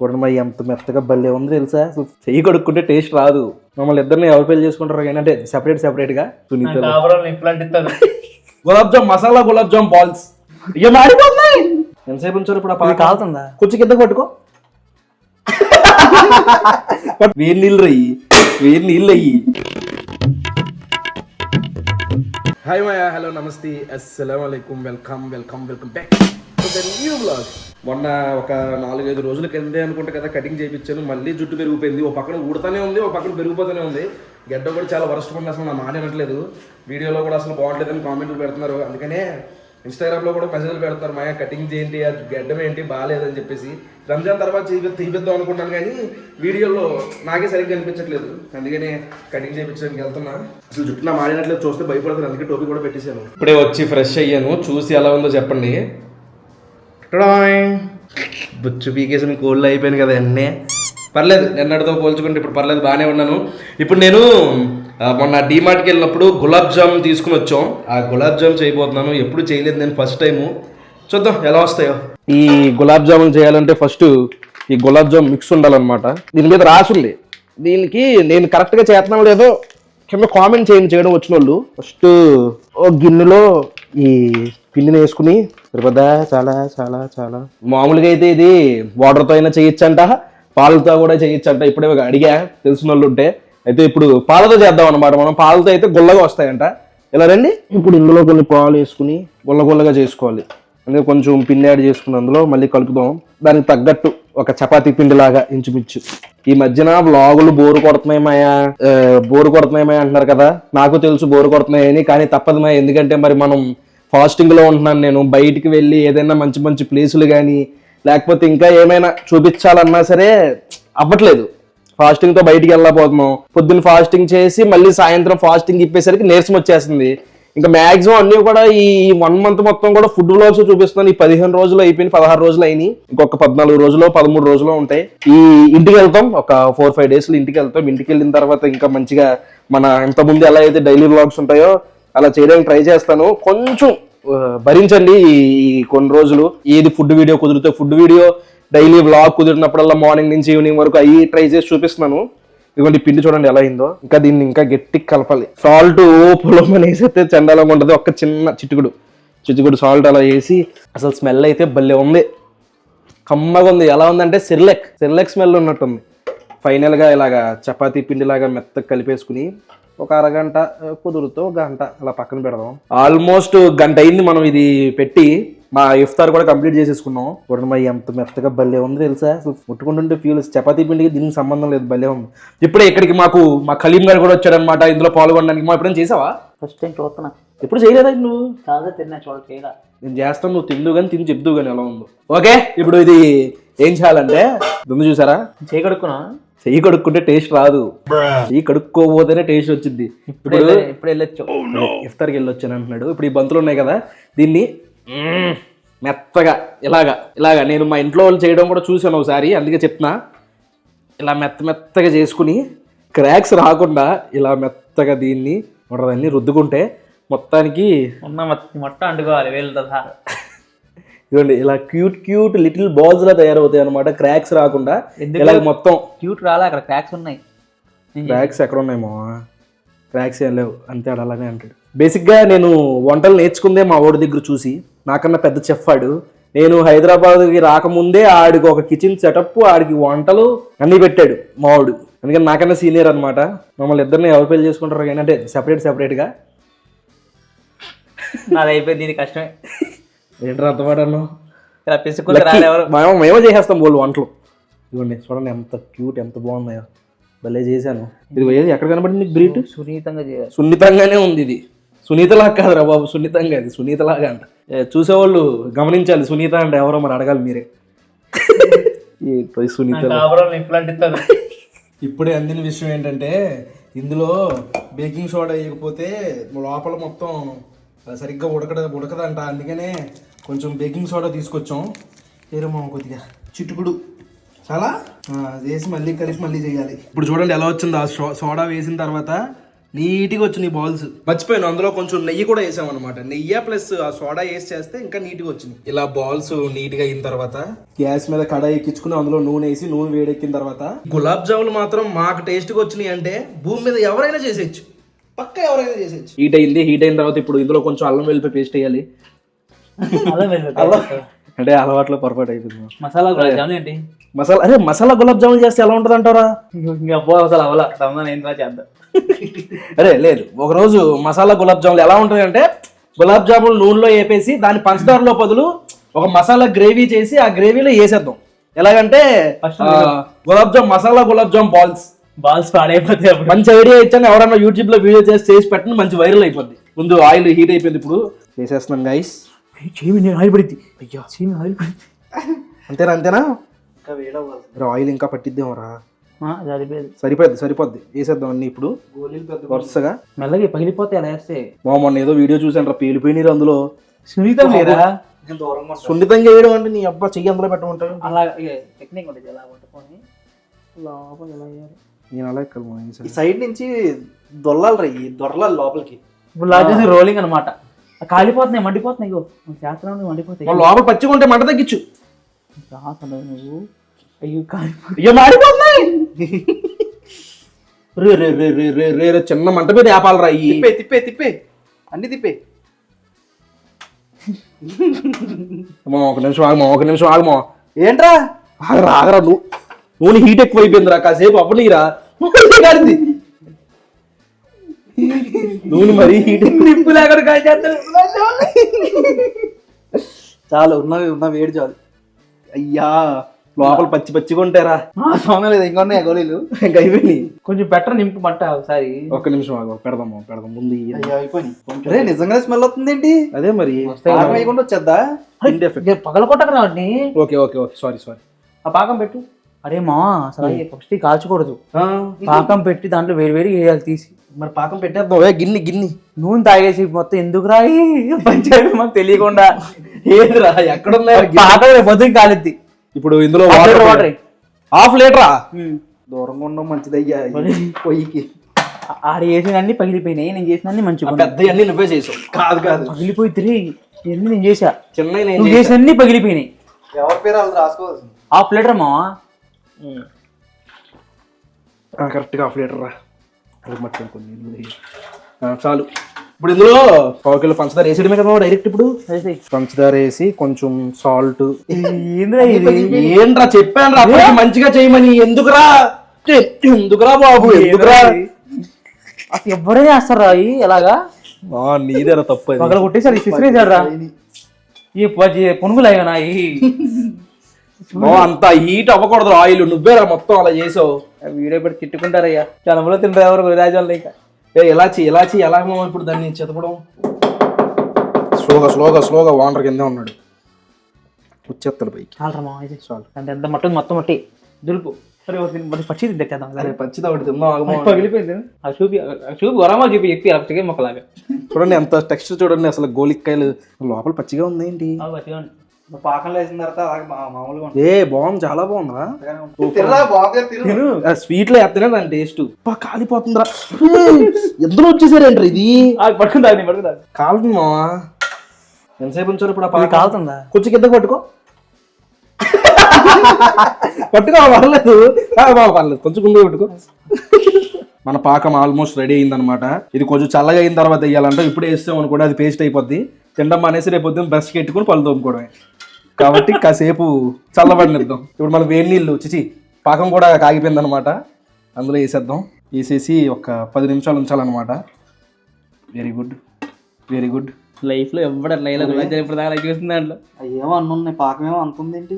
చూడండి మరి ఎంత మెత్తగా భలే ఉంది తెలుసా? అసలు చెయ్యి కడుక్కుంటే టేస్ట్ రాదు. మమ్మల్ని ఇద్దరిని ఎవరు పెళ్ళి చేసుకుంటారు అంటే సెపరేట్ సెపరేట్గా గులాబ్ జామ్ మసాలా గులాబ్ జామ్ బాల్స్ ఇక ఎంతసేపు ఉంచారు ఇప్పుడు? కాలుతుందా? కొంచెం కింద పట్టుకో. వేడి నీళ్ళు రయ్యి. వేడి నీళ్ళు అయ్యి హాయ్ మాయా హలో నమస్తే. అస్సలం welcome welcome welcome back. New blog మొన్న ఒక నాలుగైదు రోజుల కిందే అనుకుంటా కదా కటింగ్ చేయించాను మళ్ళీ జుట్టు పెరిగిపోయింది. ఓ పక్కన ఊడుతూనే ఉంది ఓ పక్కన పెరిగిపోతూనే ఉంది. గడ్డ కూడా చాలా వరస్ట్ ఉంది అసలు నా మాట వినట్లేదు. వీడియోలో కూడా అసలు బాగుంటలేదని కామెంట్లు పెడుతున్నారు. అందుకనే ఇన్స్టాగ్రామ్లో కూడా మెసేజ్లు పెడతారు మాయా కటింగ్ చేయండి అది గడ్డం ఏంటి? బాగాలేదని చెప్పేసి. రంజాన్ తర్వాత చేయి తీపిద్దాం అనుకుంటాను కానీ వీడియోలో నాకే సరిగ్గా అనిపించట్లేదు. అందుకనే కటింగ్ చేయించడానికి వెళ్తున్నా. అసలు జుట్టు నా మాడినట్లేదు చూస్తే భయపడతాను అందుకే టోపీ కూడా పెట్టేశాను. ఇప్పుడే వచ్చి ఫ్రెష్ అయ్యాను. చూసి ఎలా ఉందో చెప్పండి. బుచ్చు పీకేసిన కోళ్ళు అయిపోయాను కదా అన్నీ. పర్లేదు నిన్నటితో పోల్చుకుంటే ఇప్పుడు పర్లేదు బాగానే ఉన్నాను. ఇప్పుడు నేను మొన్న డీమార్ట్కి వెళ్ళినప్పుడు గులాబ్ జామ్ తీసుకుని వచ్చాం. ఆ గులాబ్ జామ్ చేయబోతున్నాను. ఎప్పుడు చేయలేదు నేను ఫస్ట్ టైము. చూద్దాం ఎలా వస్తాయో. ఈ గులాబ్ జామున్ చేయాలంటే ఫస్ట్ ఈ గులాబ్ జామ్ మిక్స్ ఉండాలన్నమాట. దీని మీద రాసి ఉంది. దీనికి నేను కరెక్ట్గా చేస్తున్నాం లేదో కింద కామెంట్ చేయండి చేయడం వచ్చిన వాళ్ళు ఫస్ట్ ఓ గిన్నెలో ఈ పిండిని వేసుకుని సరిపోద్దా చాలా చాలా చాలా. మామూలుగా అయితే ఇది వాటర్తో అయినా చేయొచ్చంట పాలతో కూడా చేయొచ్చంట. ఇప్పుడే ఒక అడిగా తెలిసిన వాళ్ళు ఉంటే అయితే ఇప్పుడు పాలతో చేద్దాం అనమాట మనం. పాలతో అయితే గుల్లగా వస్తాయంట. ఇలా రండి. ఇప్పుడు ఇందులో కొన్ని పాలు వేసుకుని గుల్ల గుల్లగా చేసుకోవాలి. అందుకే కొంచెం పిండి యాడ్ చేసుకుని అందులో మళ్ళీ కలుపుదాం. దానికి తగ్గట్టు ఒక చపాతీ పిండి లాగా ఇంచుమించు. ఈ మధ్యన వ్లాగులు బోరు కొడుతున్నాయమయ్యా బోరు కొడుతున్నాయమయ్యా అంటున్నారు కదా? నాకు తెలుసు బోరు కొడుతున్నాయని కానీ తప్పదు మాయా. ఎందుకంటే మరి మనం ఫాస్టింగ్లో ఉంటున్నాను నేను. బయటికి వెళ్ళి ఏదైనా మంచి మంచి ప్లేసులు కానీ లేకపోతే ఇంకా ఏమైనా చూపించాలన్నా సరే అవ్వట్లేదు. ఫాస్టింగ్తో బయటికి వెళ్ళకపోతున్నాం పొద్దున్న ఫాస్టింగ్ చేసి మళ్ళీ సాయంత్రం ఫాస్టింగ్ ఇప్పేసరికి నీరసం వచ్చేస్తుంది. ఇంకా మాక్సిమం అన్ని కూడా ఈ వన్ మంత్ మొత్తం కూడా ఫుడ్ వ్లాగ్స్ చూపిస్తున్నాను. ఈ పదిహేను రోజులు అయిపోయిన పదహారు రోజులు అయినాయి. ఇంకొక పద్నాలుగు రోజులు పదమూడు రోజులు ఉంటాయి. ఈ ఇంటికి వెళ్తాం ఒక ఫోర్ ఫైవ్ డేస్ ఇంటికి వెళ్తాం. ఇంటికి వెళ్ళిన తర్వాత ఇంకా మంచిగా మన ఇంత ముందు ఎలా అయితే డైలీ వ్లాగ్స్ ఉంటాయో అలా చేయడానికి ట్రై చేస్తాను. కొంచెం భరించండి ఈ ఈ కొన్ని రోజులు. ఏది ఫుడ్ వీడియో కుదిరితే ఫుడ్ వీడియో డైలీ వ్లాగ్ కుదిరినప్పుడల్లా మార్నింగ్ నుంచి ఈవినింగ్ వరకు అవి ట్రై చేసి చూపిస్తున్నాను. ఇదిగోండి ఈ పిండి చూడండి ఎలా అయిందో. ఇంకా దీన్ని ఇంకా గట్టి కలపాలి. సాల్ట్ పొలం వేసేస్తే చండాలంగా ఉంటుంది ఒక చిన్న చిట్టుకుడు చిట్టుకుడు సాల్ట్ అలా వేసి అసలు స్మెల్ అయితే భలే ఉంది. కమ్మగా ఉంది. ఎలా ఉందంటే సిర్లెక్. సిర్లెక్ స్మెల్ ఉన్నట్టుంది. ఫైనల్గా ఇలాగా చపాతీ పిండిలాగా మెత్తగా కలిపేసుకుని ఒక అరగంట కుదురుతో గంట అలా పక్కన పెడదాం. ఆల్మోస్ట్ గంట అయింది మనం ఇది పెట్టి మా ఇఫ్తార్ కూడా కంప్లీట్ చేసేసుకున్నాం. చూడండి మరి ఎంత మెత్తగా భలే ఉంది తెలుసా? అసలు ముట్టుకుంటుంటే ఫ్యూల్ చపాతీ పిండికి దీనికి సంబంధం లేదు భలే ఉంది. ఇప్పుడే ఇక్కడికి మాకు మా కలీం గారు కూడా వచ్చాడనమాట ఇందులో పాల్గొనడానికి. మా ఎప్పుడైనా చేసావా? ఫస్ట్ టైం చూస్తున్నా. ఎప్పుడు చేయలేదా నువ్వు? చాలా తిన్నా చూడ చేయడా నేను చేస్తాను నువ్వు తిందు కానీ తిని చెప్దు కానీ ఎలా ఉందో. ఓకే ఇప్పుడు ఇది ఏం చేయాలంటే దుమ్ము చూసారా? చేయగడుక్కున్నా చెయ్యి కడుక్కుంటే టేస్ట్ రాదు. చెయ్యి కడుక్కోపోతేనే టేస్ట్ వచ్చింది ఇప్పుడు ఇప్పుడు ఇప్పుడు వెళ్ళొచ్చు. ఇఫ్తార్కి వెళ్ళొచ్చాను అంటున్నాడు. ఇప్పుడు ఈ బంతులు ఉన్నాయి కదా దీన్ని మెత్తగా ఇలాగా ఇలాగా. నేను మా ఇంట్లో వాళ్ళు చేయడం కూడా చూశాను ఒకసారి అందుకే చెప్తున్నా. ఇలా మెత్త మెత్తగా చేసుకుని క్రాక్స్ రాకుండా ఇలా మెత్తగా దీన్ని అన్ని రుద్దుకుంటే మొత్తానికి ఉన్న మొత్తం అంటుకోవాలి వేలుతో ఇదిగోండి ఇలా క్యూట్ క్యూట్ లిటిల్ బాల్స్ లా తయారవుతాయి అనమాట క్రాక్స్ రాకుండా? ఇలా మొత్తం. క్యూట్ రాలే అక్కడ క్రాక్స్ ఉన్నాయి. క్రాక్స్ ఎక్కడ ఉన్నాయి మా క్రాక్స్ ఏం లేవు అంతే అలానే అంటాడు. బేసిక్గా నేను వంటలు నేర్చుకుందే మా ఓడి దగ్గర చూసి నాకన్నా పెద్ద చెఫ్ ఆడు నేను హైదరాబాద్కి రాకముందే ఆడికి ఒక కిచెన్ సెటప్ ఆడికి వంటలు అన్నీ పెట్టాడు మావాడు అందుకని నాకన్నా సీనియర్ అనమాట మమ్మల్ని ఇద్దరిని ఎవరు పెళ్ళి చేసుకుంటారు కానీ అంటే సెపరేట్ సెపరేట్గా నాది అయిపోయింది ఇది కష్టమే. ఏంటో పిసుకుంటే రాలే ఎవరు? మేము మేమే చేసేస్తాం బోళ్ళు వంటలు. ఇదిగోండి చూడండి ఎంత క్యూట్ ఎంత బాగున్నాయో. భలే చేశాను. ఇది ఎక్కడ కనబడింది బ్రీట్ సున్నితంగా సున్నితంగానే ఉంది ఇది. సునీతలాగా కాదురా బాబు సున్నితంగా అది సునీతలాగా అంట. చూసేవాళ్ళు గమనించాలి సునీత అంటే ఎవరో మరి అడగాలి మీరే. సునీత? ఇప్పుడే అందిన విషయం ఏంటంటే ఇందులో బేకింగ్ సోడా వేయకపోతే లోపల మొత్తం సరిగ్గా ఉడకడ ఉడకదంట. అందుకనే కొంచెం బేకింగ్ సోడా తీసుకొచ్చాం. ఏరమ్మా కొద్దిగా చిటుకుడు. చాలా? వేసి మళ్ళీ కలిపి మళ్ళీ చేయాలి. ఇప్పుడు చూడండి ఎలా వచ్చిందో ఆ సో- సోడా వేసిన తర్వాత నీట్గా వచ్చినాయి బాల్స్. మర్చిపోయాను అందులో కొంచెం నెయ్యి కూడా వేసాం అనమాట నెయ్యి ప్లస్ ఆ సోడా వేసి చేస్తే ఇంకా నీట్గా వచ్చినాయి ఇలా బాల్స్ నీట్గా అయిన తర్వాత గ్యాస్ మీద కడాయి ఎక్కించుకుని అందులో నూనె వేసి నూనె వేడెక్కిన తర్వాత గులాబ్ జాములు మాత్రం మాకు టేస్ట్గా వచ్చినాయి అంటే భూమి మీద ఎవరైనా చేసేయచ్చు. పక్క ఎవరైనా చేసేయచ్చు. హీట్ అయింది హీట్ అయిన తర్వాత ఇప్పుడు ఇందులో కొంచెం అల్లం వెల్లిపాయ పేస్ట్ వేయాలి. అలా వెళ్ళిపోతాయి. అంటే అలవాట్లో పొరపాటు అయిపోయింది. మసాలా గులాబ్ జామున్ ఏంటి? మసాలా అరే మసాలా గులాబ్ జామున్ చేస్తే ఎలా ఉంటుంది అంటారా ఇంకా అసలు అవలా రమణాన్ ఏంట్రా చేద్దాం. అరే లేదు. ఒకరోజు మసాలా గులాబ్ జాములు ఎలా ఉంటుంది అంటే గులాబ్ జాములు నూనెలో వేపేసి దాని పంచదారలో బదులు ఒక మసాలా గ్రేవీ చేసి ఆ గ్రేవీలో వేసేద్దాం ఎలాగంటే గులాబ్ జామ్ మసాలా గులాబ్ జామ్ బాల్స్. బాల్స్ పాడైపోతాయి మంచి ఐడియా ఇచ్చాను. ఎవరైనా యూట్యూబ్లో వీడియో చేసి చేసి పెట్టండి మంచి వైరల్ అయిపోద్ది. ముందు ఆయిల్ హీట్ అయిపోయింది ఇప్పుడు. చేసేస్తున్నాను గైస్ చేమి నేను ఆయిల్ అయ్యా. చేమి ఆయిల్ పడింది అంతేనా? అంతేనా ఆయిల్ ఇంకా పట్టిద్దామరా? సరిపోయేది. సరిపోద్ది సరిపోద్ది. వేసేద్దాం అన్ని ఇప్పుడు. వరుసగా. మెల్లగా పగిలిపోతాయి అలా వేస్తే. మా మొన్న ఏదో వీడియో చూసాను రా పేలిపోయినారు అందులో సునీతం లేరా? సున్నితంగా వేయడం అంటే నీ అబ్బా చెయ్యి అందులో పెట్టమంటారు అలా టెక్నిక్ ఉంటుంది ఎలా పట్టుకొని లోపల ఎలా వేయాలి. నేను అలా ఈ సైడ్ నుంచి దొల్లాలి రా ఈ దొరలాలి లోపలికి. ఇప్పుడు లాస్ట్ రోలింగ్ అనమాట కాలిపోతున్నాయి మండిపోతున్నాయి. ఇగో నువ్వు మండిపోతాయి. లోపల పచ్చిగా ఉంటే మంట తగ్గించు. నువ్వు. అయ్యో కాలిపో అయ్యో మాడిపోతున్నాయి. రే రే రే రే రే రే రే చిన్న మంట మీద ఆపాలరా ఈ? తిప్పే తిప్పే తిప్పే. అన్ని తిప్పే. మా ఒక నిమిషం ఆగమా ఒక నిమిషం ఆగమా ఏంట్రా? ఆగరా ఆగరా నువ్వు. నూనె హీట్ ఎక్కువ అయిపోయిందిరా కాసేపు అప్పుడు నీరా నూనె మరీ నిప్పు లేకుండా కాల్చేస్తాను చాలు ఉన్నవి ఉన్న వేడి చాలు. అయ్యా లోపల పచ్చి పచ్చిగా ఉంటారా సోన లేదు ఇంకా ఉన్నాయి గోళీలు. ఇంకా అయిపోయినాయి. కొంచెం బెటర్ నింపు మంట ఒకసారి. ఒక్క నిమిషం ఆగు పెడదాం పెడదాం ముందు అయిపోయినాయి. అరే నిజంగా స్మెల్ వస్తుంది ఏంటి? అదే మరి. వచ్చేద్దా? పగల కొట్టకరా వాటిని okay okay okay. Sorry sorry ఆ పాకం పెట్టు. అరే మా అసలు ఫస్ట్ కాల్చకూడదు. పాకం పెట్టి దాంట్లో వేడి వేడి వేయాలి తీసి. మరి పాకం పెట్టేద్దాం. ఏ గిన్ని గిన్ని. నూనె తాగేసి మొత్తం ఎందుకు రాయి పంచాయతీ మాకు తెలియకుండా? ఏదిరా పాకం రేపు పొద్దున్న కాలిద్ది. ఇప్పుడు ఇందులో వాటర్ వాటర్ హాఫ్ లీటరా దూరంగా ఉండడం మంచిదయ్యా పొయ్యికి. ఆడ చేసిన అన్ని పగిలిపోయినాయి నేను చేసిన అన్ని మంచిగా ఉన్నాయి. పెద్ద అన్ని నువ్వే చేసావు. కాదు కాదు. పగిలిపోయి తిరిగి ఎన్ని నేను చేసా చిన్న నేను నువ్వు చేసిన అన్ని పగిలిపోయినాయి. ఎవరి పేరు వాళ్ళు రాసుకోవాల్సింది? హాఫ్ లీటర్ మావా? కరెక్ట్గా హాఫ్ లీటర్ రా. మర్చిపోయి కొన్ని చాలు. ఇప్పుడు ఇందులో పావు కిలో పంచదార వేసేయడమే కదా డైరెక్ట్ ఇప్పుడు? పంచదార వేసి కొంచెం సాల్ట్ ఏంట్రా చెప్పాను రా మంచిగా చేయమని. ఎందుకురా? ఎందుకురా బాబు? ఎందుకురా? అసలు ఎవరైనా వేస్తారా అవి ఎలాగా? ఆ, నీదేరా తప్పు అది. పగల కొట్టేసారి రా ఈ పునుగులు అయ్యా నాయి ఓ, అంత హీట్ అవ్వకూడదు ఆయిల్ నువ్వేరా మొత్తం అలా చేసావు. వీడియో పెట్టి తిట్టుకుంటారయ్యా. జనంలో తింటారు ఎవరు రాజు ఇంకా. ఏ ఎలాచి ఎలాచి ఎలా మామ ఇప్పుడు దాన్ని చెతపడం? స్లోగా స్లోగా స్లోగా వాండర్ కిందే ఉన్నాడు. వచ్చేస్తాడు పైకి. చాలరా మా ఇది చాలు. అంటే ఎంత మట్టి మొత్తం మట్టి. దులుపు. సరే మరి పచ్చిది ఒకటి తిందాం పగిలిపోయింది. చూపి ఆ చూపి వరమా చూపి చెప్పి అలా చికెన్ మొక్కలాగా. చూడండి ఎంత టెక్స్చర్ చూడండి అసలు గోలిక్కాయలు. లోపల పచ్చిగా ఉంది ఏంటి? ఆ, పచ్చిగా ఉంది. పాకంలో వేసిన తర్వాత మామూలుగా ఏ బాగుంది చాలా బాగుందా స్వీట్లో ఎత్తనే దాని టేస్ట్ కాలిపోతుందిరా. ఏయ్, ఎందులో వచ్చేసారేంట్రా ఇది? పట్టుకుందా పట్టుకుందా కాలుతుంది మావా. ఎంతసేపు ఉంచారు ఇప్పుడు ఆ? కాలుతుందా? కొంచెం కింద పట్టుకో. పట్టుకో పర్లేదు. పర్లేదు. కొంచెం ముందు పట్టుకో. మన పాకం ఆల్మోస్ట్ రెడీ అయిందనమాట ఇది కొంచెం చల్లగా అయిన తర్వాత వేయాలంటే ఇప్పుడు వేస్తాం అనుకోండి అది పేస్ట్ అయిపోద్ది. తినడం అనేసి రేపు పొద్దున్న బ్రష్ పెట్టుకుని పళ్ళు తోముకోవడమే. కాబట్టి కాసేపు చల్లబడినిద్దాం ఇప్పుడు మనం వేడి నీళ్ళు చిచి పాకం కూడా కాగిపోయింది అనమాట అందులో వేసేద్దాం. వేసేసి ఒక పది నిమిషాలు ఉంచాలన్నమాట. వెరీ గుడ్ వెరీ గుడ్ లైఫ్లో ఎవడ జామ్ ఇప్పుడు దాకా చూస్తుంది దాంట్లో. ఏమో అన్నున్నాయి పాకం ఏమో అంత ఉందేంటి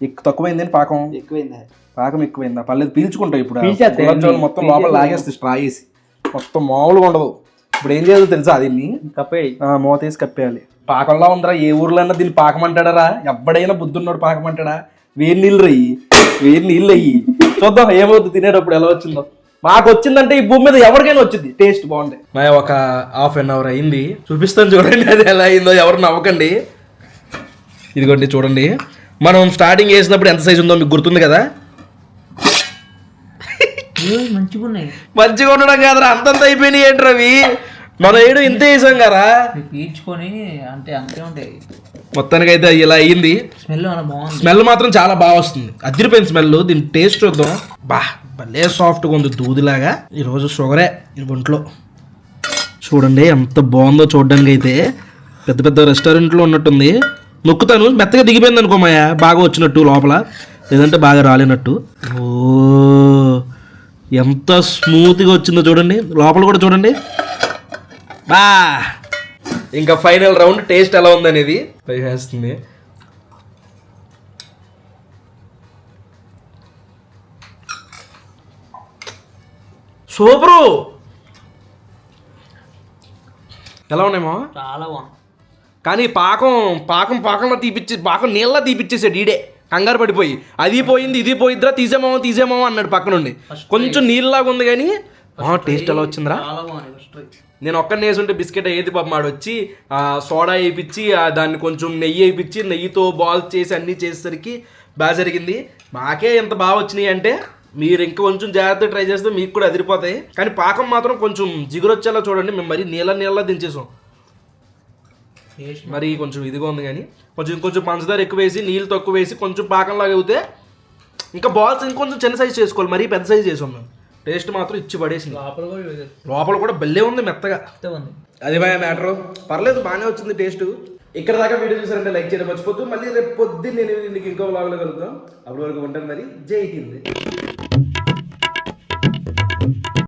ఎక్కువ తక్కువైందని పాకం? ఎక్కువైంది. పాకం ఎక్కువైందా? పర్లేదు పీల్చుకుంటావు ఇప్పుడు. గులాబ్ జామున్. మొత్తం లోపల లాగేస్తే స్ట్రా వేసి. మొత్తం మామూలుగా ఉండదు. ఇప్పుడు ఏం చేయాలో తెలుసా దీన్ని కప్పే ఆ, మూతేసి కప్పేయాలి. పాకంలో ఉందిరా ఏ ఊర్లో అన్నా దీన్ని పాకం అంటాడరా ఎవడైనా బుద్ధున్నాడు పాకం అంటాడా వేడి నీళ్ళు రయ్యి వేడి నీళ్ళు అయ్యి చూద్దాం ఏమవుతుంది తినేటప్పుడు ఎలా వచ్చిందో. మాకు వచ్చిందంటే ఈ భూమి మీద ఎవరికైనా వచ్చింది. టేస్ట్ బాగుంది మా ఒక హాఫ్ అన్ అవర్ అయింది. చూపిస్తాను చూడండి అది ఎలా అయిందో. ఎవరు నవ్వకండి. ఇదిగోండి చూడండి. మనం స్టార్టింగ్ వేసినప్పుడు ఎంత సైజు ఉందో మీకు గుర్తుంది కదా? మంచిగా ఉన్నాయి మంచిగా ఉండడం కాదురా. అంతంత అయిపోయినాయి ఏంటి రవి? మనం ఏడు ఇంత వేసాం కదా. పీల్చుకొని అంటే అంతే ఉంటాయి మొత్తానికి అయితే ఇలా అయ్యింది. స్మెల్ బాగుంది. స్మెల్ మాత్రం చాలా బాగా వస్తుంది. అదిరిపోయిన స్మెల్. దీని టేస్ట్ చూద్దాం. బా భలే సాఫ్ట్గా ఉంది దూదిలాగా. ఈరోజు షుగరే ఈ ఒంట్లో. చూడండి ఎంత బాగుందో చూడడానికి అయితే పెద్ద పెద్ద రెస్టారెంట్లో ఉన్నట్టుంది. నొక్కుతాను. మెత్తగా దిగిపోయింది అనుకో మాయ. బాగా వచ్చినట్టు లోపల. లేదంటే బాగా రాలేనట్టు. ఓ ఎంత స్మూత్గా వచ్చిందో చూడండి. లోపల కూడా చూడండి. బా! ఇంకా ఫైనల్ రౌండ్ టేస్ట్ ఎలా ఉందనేది? వేస్తుంది సూపరు! ఎలా ఉన్నాయి మామ చాలా బాగుంది కానీ పాకం పాకం పాకంలో తీపిచ్చి పాకం నీళ్ళ తీపిచ్చేసాడు ఈడే. కంగారు పడిపోయి. అది పోయింది ఇది పోయిద్దిరా తీసేమామో తీసేమామో అన్నాడు పక్క నుండి కొంచెం నీళ్ళలాగా ఉంది కానీ టేస్ట్ ఎలా వచ్చిందిరా? చాలా బాగుంది. ఫస్ట్ నేను ఒక్కడిని వేసుంటే బిస్కెట్ ఏది పాప మాడు వచ్చి ఆ, సోడా వేయించి దాన్ని కొంచెం నెయ్యి వేయించి నెయ్యితో బాల్ చేసి అన్నీ చేసేసరికి బాగా జరిగింది. మాకే ఎంత బాగా వచ్చినాయి అంటే మీరు ఇంకా కొంచెం జాగ్రత్తగా ట్రై చేస్తే మీకు కూడా అదిరిపోతాయి. కానీ పాకం మాత్రం కొంచెం జిగురు వచ్చేలా చూడండి. మేము మరి నీళ్ళ నీళ్ళ దించేసాం. మరి కొంచెం ఇదిగా ఉంది కానీ కొంచెం ఇంకొంచెం పంచదార ఎక్కువ వేసి నీళ్ళు తక్కువ వేసి కొంచెం పాకంలాగా అవుతే ఇంకా బాల్స్ ఇంకొంచెం చిన్న సైజ్ చేసుకోవాలి. మరీ పెద్ద సైజ్ చేసాం మేము. టేస్ట్ మాత్రం ఇచ్చి పడేసింది. లోపల కూడా లోపల కూడా బెల్లే ఉంది మెత్తగా. ఉంది. అది భయ మ్యాటర్. పర్లేదు బాగానే వచ్చింది టేస్ట్. ఇక్కడ దాకా వీడియో చూసారంటే లైక్ చేయడం మర్చిపోద్దు మళ్ళీ రేపు పొద్దున్న నేను ఇంకో వ్లాగ్లో కలుగుతాం అప్పటి వరకు ఉంటాను మరి. జై హింద్.